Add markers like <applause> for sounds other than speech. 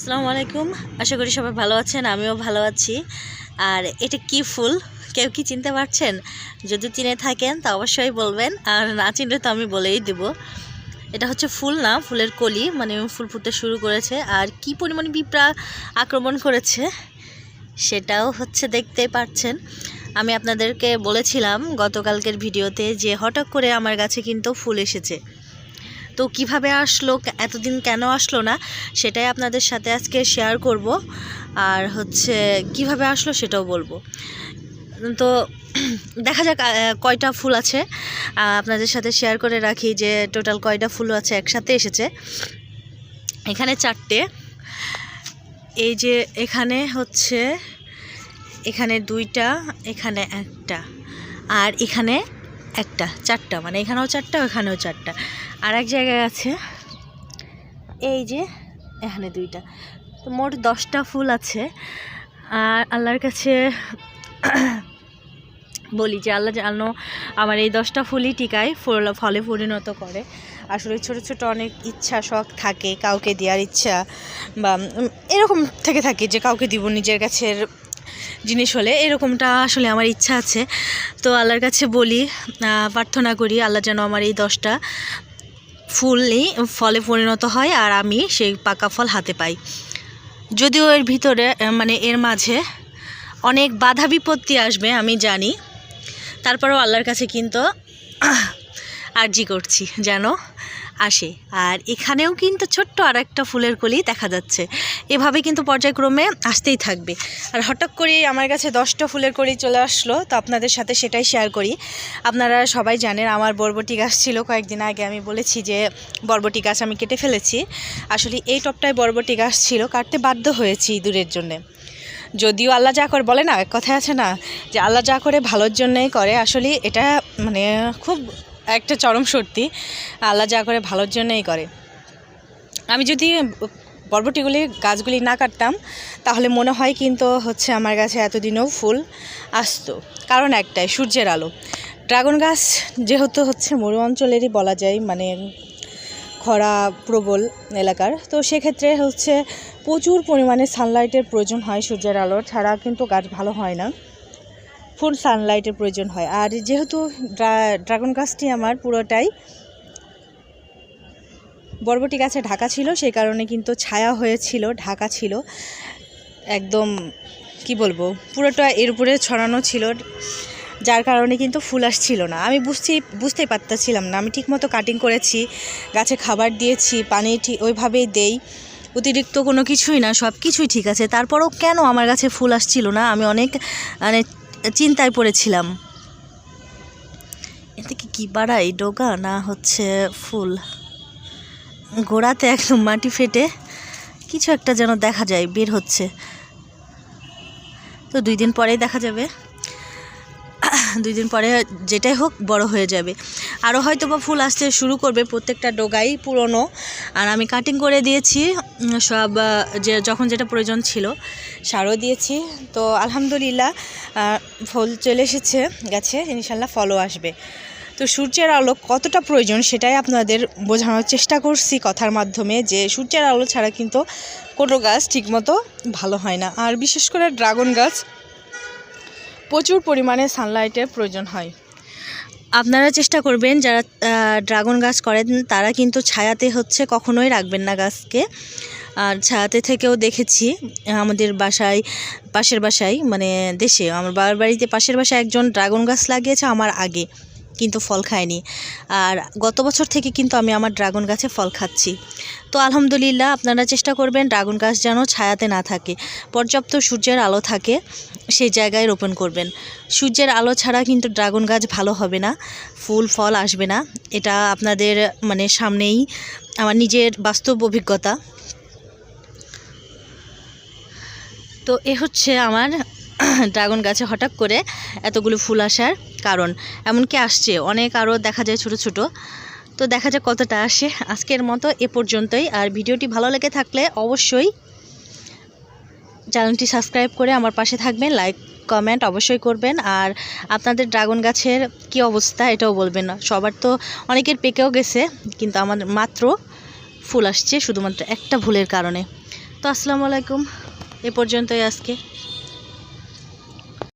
আসসালামু আলাইকুম। আশা করি সবাই ভালো আছেন, আমিও ভালো আছি। আর এটা কি ফুল? কেউ কি চিনতে পারছেন? যদি চিনে থাকেন, তা অবশ্যই বলবেন। আর না চিনলে তো আমি বলেই দেব। এটা হচ্ছে ফুল না, ফুলের কলি। মানে ফুল ফুটতে শুরু করেছে। আর কি পরিমাণে পিঁপড়া আক্রমণ করেছে, সেটাও হচ্ছে দেখতে পাচ্ছেন। আমি আপনাদেরকে বলেছিলাম গতকালকের ভিডিওতে যে হঠাৎ করে আমার কাছে কিন্তু ফুল এসেছে। তো কীভাবে আসলো এতদিন কেন আসলো না, সেটাই আপনাদের সাথে আজকে শেয়ার করব। আর হচ্ছে কীভাবে আসলো সেটাও বলব। তো <clears throat> দেখা যাক কয়টা ফুল আছে। আপনাদের সাথে শেয়ার করে রাখি যে টোটাল কয়টা ফুল আছে, একসাথে এসেছে। এখানে চারটে। এই যে এখানে হচ্ছে, এখানে দুইটা, এখানে একটা। আর এখানে একটা, চারটা। মানে এখানেও চারটা, ওখানেও চারটা। আর এক জায়গায় আছে। এই যে, এখানে দুইটা। তো মোট দশটা ফুল আছে। আর আল্লাহর কাছে বলি যে, আল্লাহ জানো আমার এই দশটা ফুলই টিকায়, ফুল, ফলে পরিণত করে। আসলে ছোট ছোট অনেক ইচ্ছা, শখ থাকে, কাউকে দেওয়ার ইচ্ছা বা এরকম থেকে থাকে যে, কাউকে দিব নিজের কাছের জিনিস হলে। এরকমটা আসলে আমার ইচ্ছা আছে। তো আল্লাহর কাছে বলি প্রার্থনা করি, আল্লাহ যেন আমার এই দশটা ফুলই ফলে পরিণত হয় আর আমি সেই পাকা ফল হাতে পাই। যদিও এর ভিতরে মানে এর মাঝে অনেক বাধা বিপত্তি আসবে, আমি জানি। তারপরেও আল্লাহর কাছে কিন্তু আর্জি করছি, যেন আসে। আর এখানেও কিন্তু ছোট্ট আর একটা ফুলের কলি দেখা যাচ্ছে। এভাবে কিন্তু পর্যায়ক্রমে আসতেই থাকবে। আর হঠাৎ করে আমার কাছে দশটা ফুলের কলি চলে আসলো, তো আপনাদের সাথে সেটাই শেয়ার করি। আপনারা সবাই জানেন আমার বরবটি গাছ ছিল, কয়েকদিন আগে আমি বলেছি যে বরবটি গাছ আমি কেটে ফেলেছি। আসলে এই টপটায় বরবটি গাছ ছিল, কাটতে বাধ্য হয়েছি দূরের জন্যে। যদিও আল্লাহ যা করে বলে না, এক কথায় আছে না, যে আল্লাহ যা করে ভালোর জন্যই করে। আসলে এটা মানে খুব একটা চরম সত্যি, আল্লাহ যা করে ভালোর জন্যই করে। আমি যদি বরবটিগুলি গাছগুলি না কাটতাম, তাহলে মনে হয় কিন্তু হচ্ছে আমার কাছে এতদিনও ফুল আসতো। কারণ একটাই, সূর্যের আলো। ড্রাগন গাছ যেহেতু হচ্ছে মরু অঞ্চলেরই বলা যায় মানে খরা প্রবল এলাকার, তো সেক্ষেত্রে হচ্ছে প্রচুর পরিমাণে সানলাইটের প্রয়োজন হয় সূর্যের আলো, ছাড়া কিন্তু গাছ ভালো হয় না। ফুল সানলাইটের প্রয়োজন হয়। আর যেহেতু ড্রা- ড্রাগন গাছটি আমার পুরোটাই বরবটি গাছে ঢাকা ছিল, সেই কারণে কিন্তু ছায়া হয়েছিল, ঢাকা ছিল। একদম, কি বলব, পুরোটা এর উপরে ছড়ানো ছিল, যার কারণে কিন্তু ফুল আসছিল না। আমি বুঝতেই বুঝতেই পারতেছিলাম না। আমি ঠিকমতো কাটিং করেছি, গাছে খাবার দিয়েছি, পানি ঠিক ওইভাবেই দেই, অতিরিক্ত কোনো কিছুই না সব কিছুই ঠিক আছে। তারপরও কেন আমার কাছে ফুল আসছিল না? আমি অনেক মানে চিন্তায় পড়েছিলাম। এতে কি কী বাড়াই ডোগা না হচ্ছে ফুল? গোড়াতে একদম মাটি ফেটে কিছু একটা যেন দেখা যায়, বের হচ্ছে। তো দুই দিন পরেই দেখা যাবে। দুই দিন পরে যেটাই হোক বড় হয়ে যাবে। আরও হয়তো বা ফুল আসতে শুরু করবে প্রত্যেকটা ডোগাই পুরনো। আর আমি কাটিং করে দিয়েছি সব যে, যখন যেটা প্রয়োজন ছিল, সারও দিয়েছি। তো আলহামদুলিল্লাহ ফুল চলে এসেছে, গাছে ইনশাল্লাহ ফলও আসবে। তো সূর্যের আলো কতটা প্রয়োজন সেটাই আপনাদের বোঝানোর চেষ্টা করছি কথার মাধ্যমে, যে সূর্যের আলো ছাড়া কিন্তু কোনো গাছ ঠিকমতো ভালো হয় না। আর বিশেষ করে ড্রাগন গাছ প্রচুর পরিমাণে সানলাইটের প্রয়োজন হয়। আপনারা চেষ্টা করবেন যারা ড্রাগন গাছ করেন তারা কিন্তু ছায়াতে হচ্ছে কখনোই রাখবেন না গাছকে। আর ছায়াতে থেকেও দেখেছি, আমাদের বাসায়, পাশের বাসায় মানে দেশে, আমার বাবার বাড়িতে পাশের বাসায় একজন ড্রাগন গাছ লাগিয়েছে আমার আগে। কিন্তু ফল খায়নি আর গত বছর থেকে কিন্তু আমি আমার ড্রাগন গাছে ফল খাচ্ছি। তো আলহামদুলিল্লাহ আপনারা চেষ্টা করবেন ড্রাগন গাছ যেন ছায়াতে না থাকে। পর্যাপ্ত সূর্যের আলো থাকে, সেই জায়গায় রোপণ করবেন। সূর্যের আলো ছাড়া কিন্তু ড্রাগন গাছ ভালো হবে না, ফুল, ফল আসবে না। এটা আপনাদের মানে সামনেই আমার নিজের বাস্তব অভিজ্ঞতা। তো এ হচ্ছে আমার ড্রাগন গাছে হঠাৎ করে এতগুলো ফুল আসার কারণ। এমনকি আসছে, অনেক আরও দেখা যায় ছোট ছোট। তো দেখা যাক কতটা আসে। আজকের মতো এ পর্যন্তই। আর ভিডিওটি ভালো লেগে থাকলে অবশ্যই চ্যানেলটি সাবস্ক্রাইব করে আমার পাশে থাকবেন, লাইক, কমেন্ট অবশ্যই করবেন। আর আপনাদের ড্রাগন গাছের কি অবস্থা এটাও বলবেন না। সবার তো অনেকের পেকেও গেছে, কিন্তু আমার মাত্র ফুল আসছে শুধুমাত্র একটা ভুলের কারণে। তো আসসালামু আলাইকুম। এ পর্যন্তই আজকে।